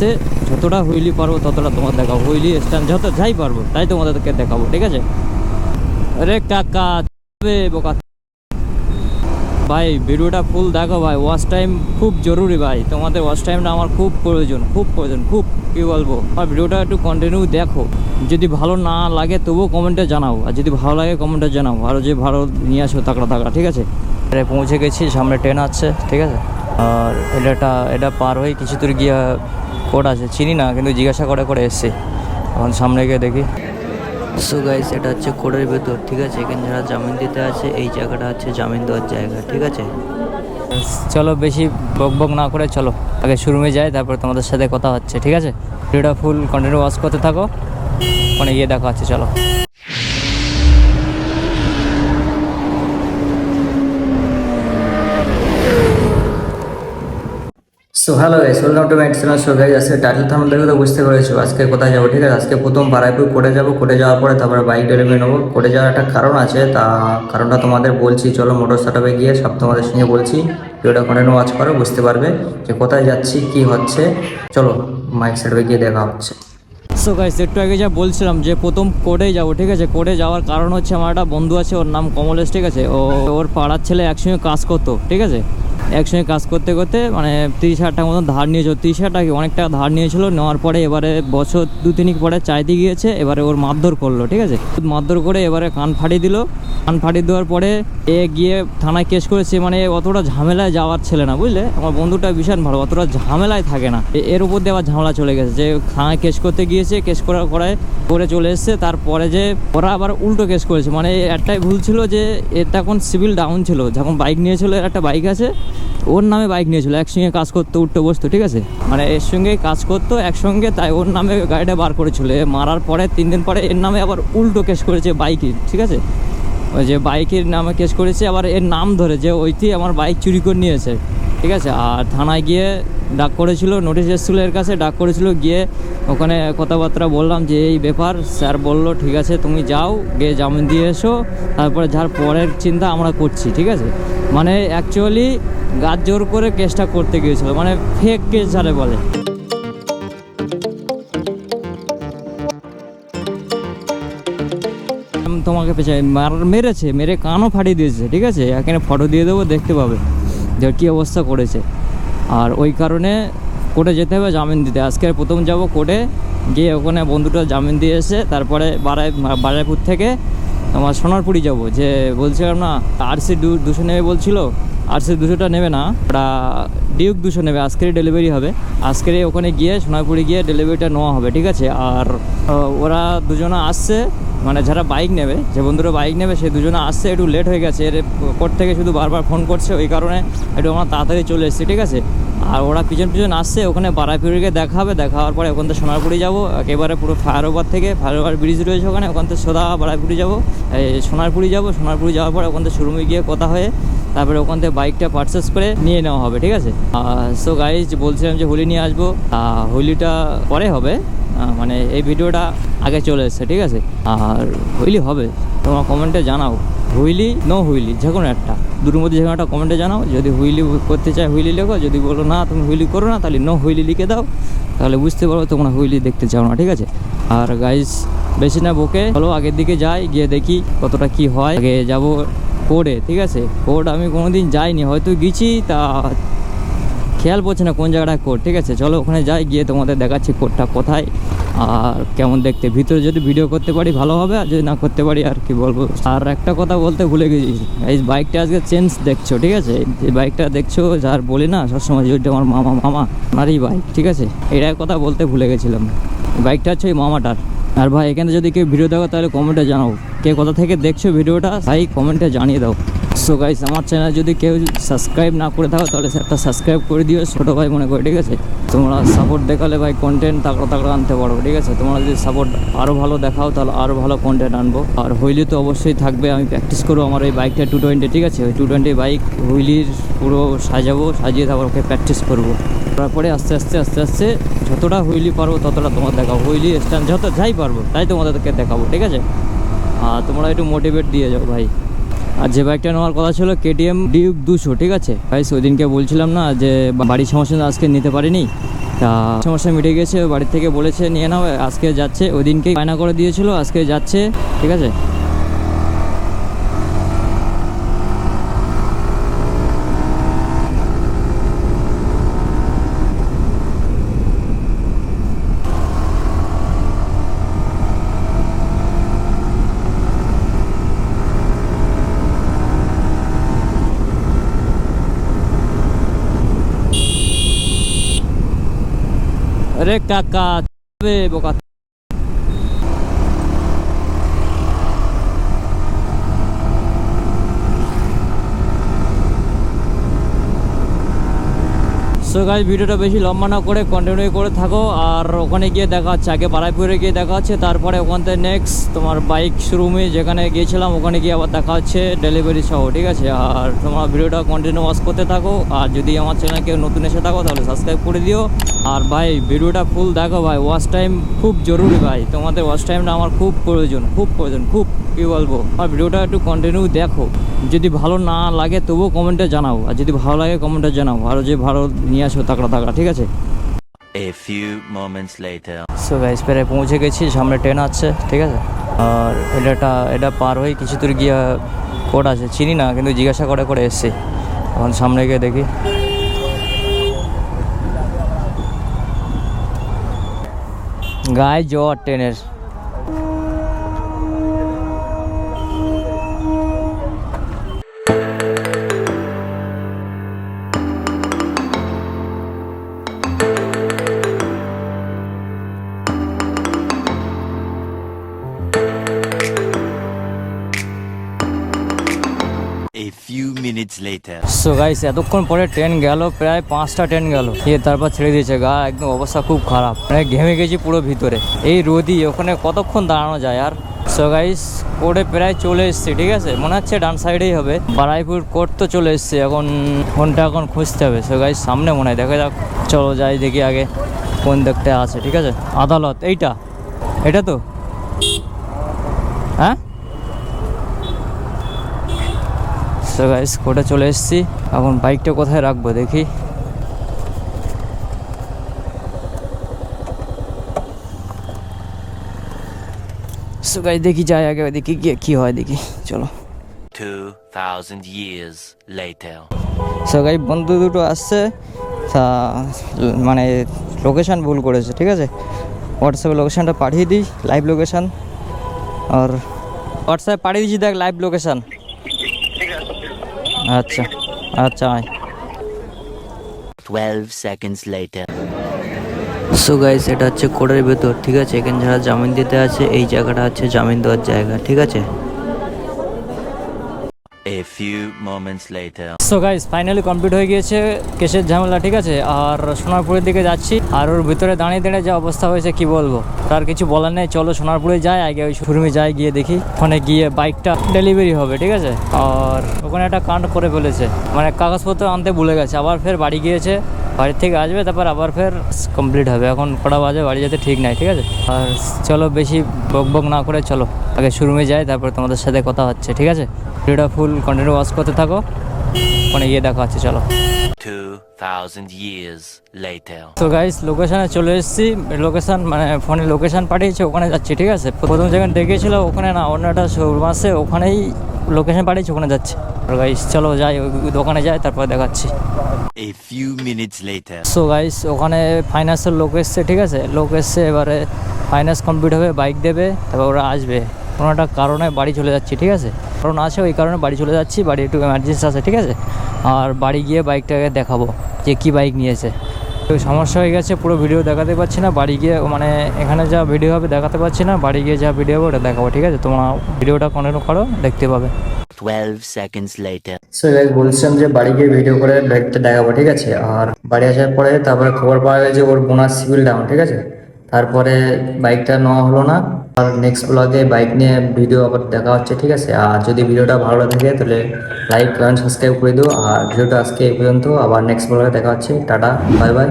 আস্তে যতটা হুইলি পারব, ততটা তোমার দেখাবো। হুইলি স্ট্যান্ড যত যাই পারব, তাই তোমাদেরকে দেখাবো, ঠিক আছে? আরে কাকা বোকা। ভাই, ভিডিওটা ফুল দেখো ভাই ওয়াচ টাইম খুব জরুরি ভাই। তোমাদের ওয়াচ টাইমটা আমার খুব প্রয়োজন খুব প্রয়োজন, খুব, কী বলব? আর ভিডিওটা একটু কন্টিনিউ দেখো। যদি ভালো না লাগে, তবুও কমেন্টে জানাও। আর যদি ভালো লাগে কমেন্টে জানাও। আর যে ভালো নিয়ে আসো, তাকড়া তাকড়া, ঠিক আছে? এটা পৌঁছে গেছি, সামনে ট্রেন আছে, ঠিক আছে? আর এটা এটা পার হয়ে কিছু দূর গিয়ে কোড আছে চিনি না কিন্তু জিজ্ঞাসা করে করে এসছি। এখন সামনে গিয়ে দেখি। সো গাইস এটা হচ্ছে কোডের ভেতর ঠিক আছে? এখানে যারা জামিন দিতে আছে এই জায়গাটা হচ্ছে জামিন দেওয়ার জায়গা ঠিক আছে? চলো বেশি বক বক না করে চলো। আগে শোরুমে যাই তারপর তোমাদের সাথে কথা হচ্ছে ঠিক আছে? ভিডিওটা ফুল কন্টিনিউ ওয়াচ করতে থাকো। মানে গিয়ে দেখা হচ্ছে চলো। So hello guys welcome to my channel so guys আজকে টাইটেল দেখে তো বুঝতে পেরেছ। আজকে কোথায় যাব, ঠিক আছে? আজকে প্রথম বারাইপুর, কোর্টে যাব। কোর্টে যাওয়ার পরে তারপরে বাইক ডেলিভারি নেব কোর্টে যাওয়ার একটা কারণ আছে, তা কারণটা তোমাদের বলছি। চলো মোটর সেটআপে গিয়ে সব তোমাদের সঙ্গে বলছি। ভিডিওটা কন্টিনিউ ওয়াচ করো, বুঝতে পারবে যে কোথায় যাচ্ছি, কি হচ্ছে। চলো মাইক সেটআপে গিয়ে দেখা হচ্ছে। সো গাইস একটু আগে যা বলছিলাম যে প্রথম কোর্টে যাব, ঠিক আছে? কোর্টে যাওয়ার কারণ হচ্ছে আমার একটা বন্ধু আছে, ওর নাম কমলেশ, ঠিক আছে? ও, ওর পাড়ার ছেলে একসঙ্গে কাজ করতো, ঠিক আছে? একসঙ্গে কাজ করতে করতে মানে তিরিশ হাজার টাকা মতন ধার নিয়েছিল। তিরিশ হাজার টাকা অনেক টাকা ধার নিয়েছিল, নেওয়ার পরে এবারে বছর দু তিনিক পরে চাইতে গিয়েছে, এবারে ওর মারধর করল, ঠিক আছে? মারধর করে এবারে কান ফাটিয়ে দিল। কান ফাটিয়ে দেওয়ার পরে এ গিয়ে থানায় কেস করেছে মানে অতটা ঝামেলায় যাওয়ার ছেলে না, বুঝলে? আমার বন্ধুটা ভীষণ ভালো, অতটা ঝামেলায় থাকে না। এর উপর দিয়ে আবার ঝামেলা চলে গেছে, যে থানায় কেস করতে গিয়েছে, কেস করার পরে করে চলে এসছে, তারপরে যে ওরা আবার উল্টো কেস করেছে। মানে একটাই ভুল ছিল যে এর তখন সিভিল ডাউন ছিল, যখন বাইক নিয়েছিল এর একটা বাইক আছে ওর নামে বাইক নিয়েছিল, একসঙ্গে কাজ করতো, উঠতে, বসতো, ঠিক আছে? মানে এর সঙ্গে কাজ করতো, একসঙ্গে তাই ওর নামে গাড়িটা বার করেছিল। মারার পরে, তিন দিন পরে এর নামে আবার উল্টো কেস করেছে বাইকের ঠিক আছে? ওই যে বাইকের নামে কেস করেছে, আবার এর নাম ধরে যে ওইটি আমার বাইক চুরি করে নিয়েছে। ঠিক আছে? আর থানায় গিয়ে ডাক করেছিল নোটিশ এসেছিল এর কাছে, ডাক করেছিল গিয়ে ওখানে কথাবার্তা বললাম যে, এই ব্যাপার, স্যার বলল, ঠিক আছে, তুমি যাও, গিয়ে জামিন দিয়ে এসো, তারপরে যার পরের চিন্তা আমরা করছি ঠিক আছে? মানে অ্যাকচুয়ালি গাছ জোর করে কেসটা করতে গিয়েছিল মানে ফেক কেস যারে বলে। তোমাকে পেছাই মার, মেরেছে, মেরে কানও ফাটিয়ে দিয়েছে, ঠিক আছে? এখানে ফটো দিয়ে দেবো, দেখতে পাবে। যে কী অবস্থা করেছে। আর ওই কারণে কোর্টে যেতে হবে জামিন দিতে। আজকে প্রথম যাব কোর্টে, গিয়ে ওখানে বন্ধুটা জামিন দিয়ে এসে তারপরে বারাই বারাইপুর থেকে আমার সোনারপুরি যাব। যে বলছিলাম না, আরসি দুশো নেবে বলছিল, আরসি দুশোটা নেবে না, ওটা ডিউক দুশো নেবে, আজকেরই ডেলিভারি হবে। আজকেরই ওখানে গিয়ে সোনারপুরি গিয়ে ডেলিভারিটা নেওয়া হবে, ঠিক আছে? আর ওরা দুজনে আসছে মানে যারা বাইক নেবে, যে বন্ধুরা বাইক নেবে, সে দুজনে আসছে, একটু লেট হয়ে গেছে, এর কোর্ট থেকে শুধু বারবার ফোন করছে, ওই কারণে একটু আমরা তাড়াতাড়ি চলে এসেছি, ঠিক আছে? আর ওরা পিছন পিছন আসছে, ওখানে বারাইপুরিকে দেখা হবে দেখা হওয়ার পরে ওখান থেকে সোনারপুরি যাব, একেবারে পুরো ফায়ার ওভার থেকে ফায়ার ওভার ব্রিজ রয়েছে ওখানে, ওখান থেকে সোদা বারাইপুরি যাব সোনারপুরি যাব, সোনারপুরি যাওয়ার পরে ওখান থেকে শোরুমে গিয়ে কথা হয়ে, তারপরে ওখান থেকে বাইকটা পারচেস করে নিয়ে নেওয়া হবে, ঠিক আছে? সো গাইজ বলছিলাম যে হোলি নিয়ে আসব হোলিটা পরে হবে মানে এই ভিডিওটা আগে চলে এসছে, ঠিক আছে? আর হুইলি হবে, তোমার কমেন্টে জানাও। হুইলি নো হুইলি, যে কোনো একটা। দুটোর মধ্যে যে কোনো একটা কমেন্টে জানাও। যদি হুইলি করতে চায়, হুইলি লেখো। যদি বলো না, তুমি হুইলি করো না, তাহলে নো হুইলি লিখে দাও। তাহলে বুঝতে পারব তোমরা হুইলি দেখতে চাও না, ঠিক আছে? আর গাইজ বেশি না বকে, চলো আগের দিকে যাই, গিয়ে দেখি কতটা কি হয়। আগে যাব কোর্টে ঠিক আছে? কোর্ট আমি কোনোদিন যাইনি, হয়তো গেছি, তা খেয়াল পড়ছে না কোন জায়গাটা কোর্ট, ঠিক আছে? চলো ওখানে যাই, গিয়ে তোমাদের দেখাচ্ছি কোর্টটা কোথায়। আর কেমন দেখতে? ভিতরে যদি ভিডিও করতে পারি ভালো হবে, আর যদি না করতে পারি, আর কি বলব? আর একটা কথা বলতে ভুলে গেছি। এই বাইকটা আজকে চেঞ্জ দেখছ, ঠিক আছে? যে বাইকটা দেখছ, যার বলি না, সবসময় যে ওইটা আমার মামা মামা, আমারই বাইক, ঠিক আছে? এটার কথা বলতে ভুলে গেছিলাম। বাইকটা হচ্ছে ওই মামাটার। আর ভাই, এখানে যদি কেউ ভিডিও দেখো, তাহলে কমেন্টে জানাও। কে কোথা থেকে দেখছ ভিডিওটা ভাই কমেন্টে জানিয়ে দাও। সো গাইস আমার চ্যানেল যদি কেউ সাবস্ক্রাইব না করে থাকো, তাহলে একটা সাবস্ক্রাইব করে দিও, ছোটো ভাই মনে করে, ঠিক আছে? তোমরা সাপোর্ট দেখালে ভাই কন্টেন্ট তাকড়া তাকড়া আনতে পারো, ঠিক আছে? তোমরা যদি সাপোর্ট আরও ভালো দেখাও, তাহলে আরও ভালো কন্টেন্ট আনব। আর হুইলি তো অবশ্যই থাকবে, আমি প্র্যাকটিস করব আমার এই বাইকটা টু টোয়েন্টি ঠিক আছে? ওই টু টোয়েন্টি বাইক হুইলির পুরো সাজাবো, সাজিয়ে তারপর ওকে প্র্যাকটিস করব। তারপরে আস্তে আস্তে আস্তে আস্তে যতটা হুইলি পারব, ততটা তোমার দেখাবো। হুইলি স্ট্যান্ড যত যাই পারব, তাই তোমাদেরকে দেখাবো, ঠিক আছে? আর তোমরা একটু মোটিভেট দিয়ে যাও ভাই। আর যে বাইকটা নেওয়ার কথা ছিল কেটিএম ডিউক দুশো, ঠিক আছে? ভাই সেদিনকে বলছিলাম না যে বাড়ির সমস্যা আজকে নিতে পারিনি। তা সমস্যা মিটে গেছে বাড়ি থেকে বলেছে, নিয়ে নাও, আজকে যাচ্ছে। ওই দিনকে বায়না করে দিয়েছিল, আজকে যাচ্ছে, ঠিক আছে? আরে কাকা বোকা। সো গাইজ ভিডিওটা বেশি লম্বা না করে কন্টিনিউ করে থাকো। আর ওখানে গিয়ে দেখা হচ্ছে, আগে বারাইপুরে গিয়ে দেখা হচ্ছে, তারপরে ওখান থেকে নেক্সট তোমার বাইক শোরুমে যেখানে গিয়েছিলাম, ওখানে গিয়ে আবার দেখা হচ্ছে ডেলিভারি সহ, ঠিক আছে? আর তোমার ভিডিওটা কন্টিনিউ ওয়াচ করতে থাকো। আর যদি আমার চ্যানেল কেউ নতুন এসে থাকো, তাহলে সাবস্ক্রাইব করে দিও। আর ভাই, ভিডিওটা ফুল দেখো ভাই ওয়াচ টাইম খুব জরুরি ভাই। তোমাদের ওয়াচ টাইমটা আমার খুব প্রয়োজন খুব প্রয়োজন, খুব। কী বলব? আর ভিডিওটা একটু কন্টিনিউ দেখো। যদি ভালো না লাগে তবুও কমেন্টে জানাও। আর যদি ভালো লাগে কমেন্টে জানাও। আরও যে ভালো নিয়ে আসো তাকড়া তাকড়া ঠিক আছে? A few moments later. So guys প্রায় পৌঁছে গেছি সামনে ট্রেন আছে ঠিক আছে? আর এটাটা এটা পার হয়ে কিছু দূর গিয়ে কোড আছে। চিনি না কিন্তু জিজ্ঞাসা করে করে এসছি। এখন সামনে গিয়ে দেখি। গায়ে জ্বর ট্রেনের minutes later. সো গাইস এতক্ষণ পরে ট্রেন গেল, প্রায় পাঁচটা ট্রেন গেল। দিয়ে তারপর ছেড়ে দিয়েছে, গা একদম অবস্থা খুব খারাপ। মানে ঘেমে গেছি পুরো ভিতরে। এই রোদি ওখানে কতক্ষণ দাঁড়ানো যায় আর? সো গাইস কোর্টে প্রায় চলে এসছে, ঠিক আছে? মনে হচ্ছে ডান সাইডেই হবে। বারাইপুর কোর্ট তো চলে এসছে, এখন ফোনটা এখন খুঁজতে হবে। সো গাইস সামনে মনে হয়, দেখা যাক। চলো যাই দেখি আগে কোন দেখতে আছে ঠিক আছে? আদালত, এইটা। এটা তো? হ্যাঁ? সো গাইস কোর্টে চলে এসেছি? এখন বাইকটা কোথায় রাখব দেখি। সো গাইস দেখি যাই আগে দেখি গিয়ে কী হয় দেখি চলো। 2,000 years later. সো গাই বন্ধু দুটো আসছে তা মানে লোকেশান ভুল করেছে ঠিক আছে? হোয়াটসঅ্যাপে লোকেশানটা পাঠিয়ে দিই লাইভ লোকেশান আর হোয়াটসঅ্যাপে পাঠিয়ে দিচ্ছি দেখ লাইভ লোকেশান আচ্ছা আচ্ছা আয়। 12 seconds later. সো গাইস এটা হচ্ছে কোডের ভেতর ঠিক আছে? এখানে যারা জামিন দিতে আছে এই জায়গাটা হচ্ছে জামিন দেওয়ার জায়গা ঠিক আছে? A few moments later. So guys finally complete হয়ে গিয়েছে কেসের ঝামেলা, ঠিক আছে? আর সোনারপুরের দিকে যাচ্ছি। আর ওর ভিতরে দাঁড়িয়ে দাঁড়িয়ে যা অবস্থা হয়েছে, কি বলব? তার কিছু বলার নেই, চলো সোনারপুরে যাই, আগে ওই শোরুমে যাই, গিয়ে দেখি। ওখানে গিয়ে বাইকটা ডেলিভারি হবে, ঠিক আছে? আর ওখানে একটা কাণ্ড করে ফেলেছে। মানে কাগজপত্র আনতে ভুলে গেছে, আবার ফের বাড়ি গিয়েছে। বাড়ি থেকে আসবে, তারপর আবার ফের কমপ্লিট হবে। এখন কটা বাজে, বাড়ি যেতে ঠিক নাই, ঠিক আছে? আর চলো বেশি বক বক না করে চলো। আগে শুরুমে যাই, তারপর তোমাদের সাথে কথা হচ্ছে, ঠিক আছে? ভিডিওটা ফুল কন্টিনিউ ওয়াশ করতে থাকো। ওখানে গিয়ে দেখা হচ্ছে চলো 2,000 years later. তো গাইস লোকেশনে চলে এসেছি। লোকেশন মানে ফোনে লোকেশন পাঠিয়েছে ওখানে যাচ্ছি ঠিক আছে? প্রথম যেখানে দেখেছিল ওখানে না অন্য একটা শোরুম আছে ওখানেই লোকেশন পাঠিয়েছে ওখানে যাচ্ছে। গাইস চলো যাই ওই দোকানে যাই তারপর দেখাচ্ছি। A few minutes later. So guys ওখানে ফাইন্যান্সের লোক এসছে ঠিক আছে? লোক এসছে এবারে ফাইন্যান্স কমপ্লিট হবে বাইক দেবে তারপর ওরা আসবে। কোনো একটা কারণে বাড়ি চলে যাচ্ছি ঠিক আছে? কারণ আছে ওই কারণে বাড়ি চলে যাচ্ছি বাড়ি একটু এমার্জেন্সি আছে ঠিক আছে? আর বাড়ি গিয়ে বাইকটাকে দেখাবো যে কী বাইক নিয়েছে। তো সমস্যা হয়ে গেছে পুরো ভিডিও দেখাতে পারছি না বাড়ি গিয়ে মানে এখানে যা ভিডিও হবে দেখাতে পারছি না বাড়ি গিয়ে যা ভিডিও হবে ওটা দেখাবো ঠিক আছে? তোমরা ভিডিওটা কন্টিনিউ করো দেখতে পাবে। 12 seconds later. সো গাইজ বলছিলাম যে বাড়ি গিয়ে ভিডিও করে ব্যাগটা দেখাবো ঠিক আছে? আর বাড়ি আসার পরে তারপরে খবর পাওয়া গেছে ওর বোনাস সিভিল ডাউন ঠিক আছে? তারপরে বাইকটা নেওয়া হলো না আর নেক্সট ব্লগে বাইক নিয়ে ভিডিও আবার দেখা হচ্ছে, ঠিক আছে? আর যদি ভিডিওটা ভালো থাকে তাহলে লাইক কমেন্ট সাবস্ক্রাইব করে দিও। আর ভিডিওটা আজকে এই পর্যন্ত, আবার নেক্সট ব্লগে দেখা হচ্ছে। Tata bye bye